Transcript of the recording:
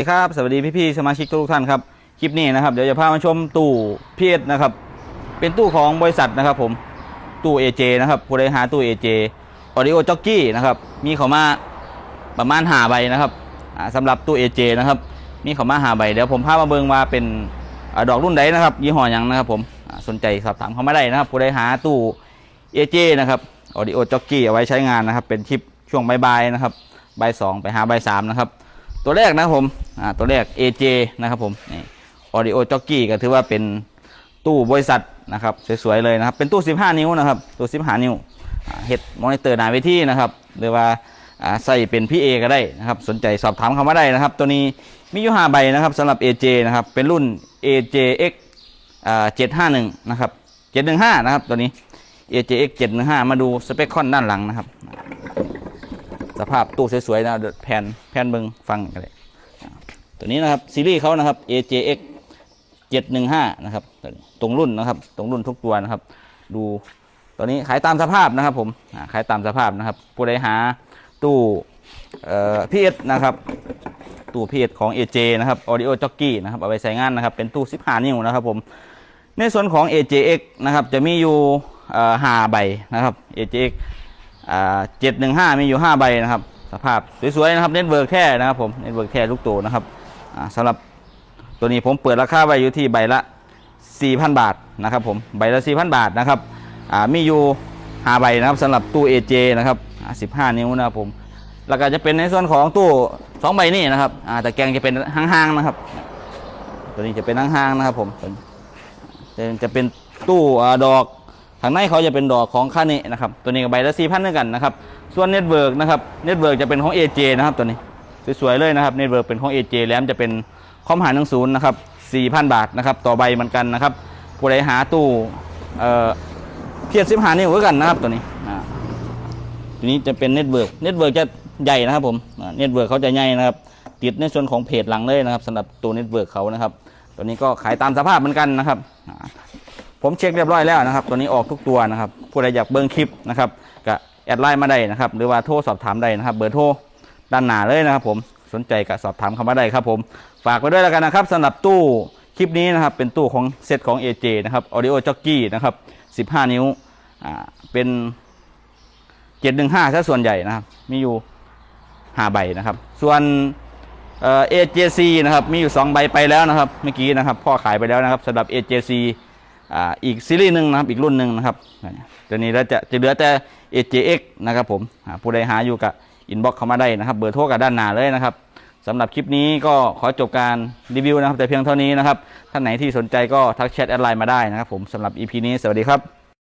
สวัสดีครับสวัสดีพี่ๆสมาชิกทุกท่านครับคลิปนี้นะครับเดี๋ยวจะพามาชมตู้พีเอนะครับเป็นตู้ของบริษัทนะครับผมตู้ AJ นะครับผู้ใดหาตู้ AJ Audio Jockey นะครับมีเขามาประมาณหาใบนะครับอ่าสำหรับตู้ AJ นะครับมีเขามาหาใบเดี๋ยวผมพามาเบิงว่าเป็นอดอกรุ่นใดนะครับยี่ห้อยังนะครับผมสนใจสอบถามเขามาได้นะครับผู้ใดหาตู้ AJ นะครับ Audio Jockey เอาไว้ใช้งานนะครับเป็นคลิปช่วงบ่ายๆนะครับบ่ายสองไปหาบ่ายสามนะครับตัวแรกนะผม อ่าตัวแรก AJ นะครับผมนี่ Audio Jockey ก็ถือว่าเป็นตู้บริษัทนะครับสวยๆเลยนะครับเป็นตู้ 15 นิ้วนะครับตู้ 15 นิ้วเฮดมอนิเตอร์หนาเวทีนะครับหรือว่าอ่าใส่เป็นพี่เอก็ได้นะครับสนใจสอบถามเข้ามาได้นะครับ ตัวนี้มีอยู่5ใบนะครับสำหรับ AJ นะครับเป็นรุ่น AJX 751นะครับ715นะครับตัวนี้ AJX 715มาดูสเปคคอนด้านหลังนะครับ สภาพตู้สวยๆนะแผ่นแผ่นเบิงฟังกันเลย ตัวนี้นะครับซีรีส์เขานะครับ AJX 715นะครับตรงรุ่นนะครับ ตรงรุ่นทุกตัวนะครับ ดูตัวนี้ขายตามสภาพนะครับ ผมขายตามสภาพนะครับผู้ใดหาตู้เอพีเอสนะครับ ตู้พีเอสของ AJ นะครับ Audio Jockey นะครับเอาไปใส่งานนะครับ เป็นตู้ 15 นิ้วนะครับผมในส่วนของ AJX นะครับจะมีอยู่เอ่อ5ใบนะครับ AJX เจ็ดหนึ่งห้ามีอยู่ห้าใบนะครับ สภาพสวยๆนะครับเน็ตเวิร์กแท้นะครับผมเน็ตเวิร์กแท้ลูกโตนะครับ สำหรับตัวนี้ผมเปิดราคาไว้อยู่ที่ใบละ 4,000 บาทนะครับผมใบละ 4,000 บาทนะครับมีอยู่หาใบนะครับสำหรับตู้ AJ นะครับ15 นิ้วนะครับผมแล้วก็จะเป็นในส่วนของตู้สองใบนี้นะครับแต่แกงจะเป็นห้างๆนะครับ ตัวนี้จะเป็นห้างๆนะครับผมจะจะเป็นตู้ดอกข้างในเขาจะเป็นดอกของคาเนะนะครับตัวนี้กับใบละสี่พันด้วยกันนะครับส่วนเน็ตเวิร์กนะครับเน็ตเวิร์กจะเป็นของ AJ นะครับตัวนี้ สวยๆเลยนะครับเน็ตเวิร์กเป็นของ AJ แลมจะเป็นคอมหาหนังศูนย์นะครับสี่พันบาทนะครับต่อใบเหมือนกันนะครับผู้ใดหาตู้เอ่อเพียรสิบหานิ้วด้วยกันนะครับตัวนี้อ่าตัวนี้จะเป็นเน็ตเวิร์กเน็ตเวิร์กจะใหญ่นะครับผมเน็ตเวิร์กเขาจะใหญ่นะครับติดในส่วนของเพจหลังเลยนะครับสำหรับตัวเน็ตเวิร์กเขานะครับตัวนี้ก็ขายตามสภาพเหมือนกันนะครับผมเช็คเรียบร้อยแล้วนะครับ ตัวนี้ออกทุกตัวนะครับผู้ใดอยากเบิ้งคลิปนะครับก็แอดไลน์มาได้นะครับ หรือว่าโทรสอบถามได้นะครับ เบอร์โทร ด้านหน้าเลยนะครับผมสนใจก็สอบถามเข้ามาได้ครับผม ฝากไว้ด้วยแล้วกันนะครับสำหรับตู้คลิปนี้นะครับเป็นตู้ของเซตของ AJ นะครับ Audio Jockey นะครับ 15 นิ้วอ่าเป็น 715ซะส่วนใหญ่นะครับ มีอยู่5ใบนะครับ ส่วนเอ่อ AJC นะครับมีอยู่ 2 ใบไปแล้วนะครับเมื่อกี้นะครับพ่อขายไปแล้วนะครับสำหรับ AJC อ่าอีกซีรีส์หนึ่งนะครับอีกรุ่นหนึ่งนะครับตัวนี้เราจะจะเหลือแต่ AJX นะครับผมผู้ใดหาอยู่กับ อินบ็อกเข้ามาได้นะครับ เบอร์โทรกับด้านหน้าเลยนะครับสำหรับคลิปนี้ก็ขอจบการรีวิวนะครับ แต่เพียงเท่านี้นะครับ ท่านไหนที่สนใจก็ทักแชทแอดไลน์มาได้นะครับผมสำหรับ EP นี้สวัสดีครับ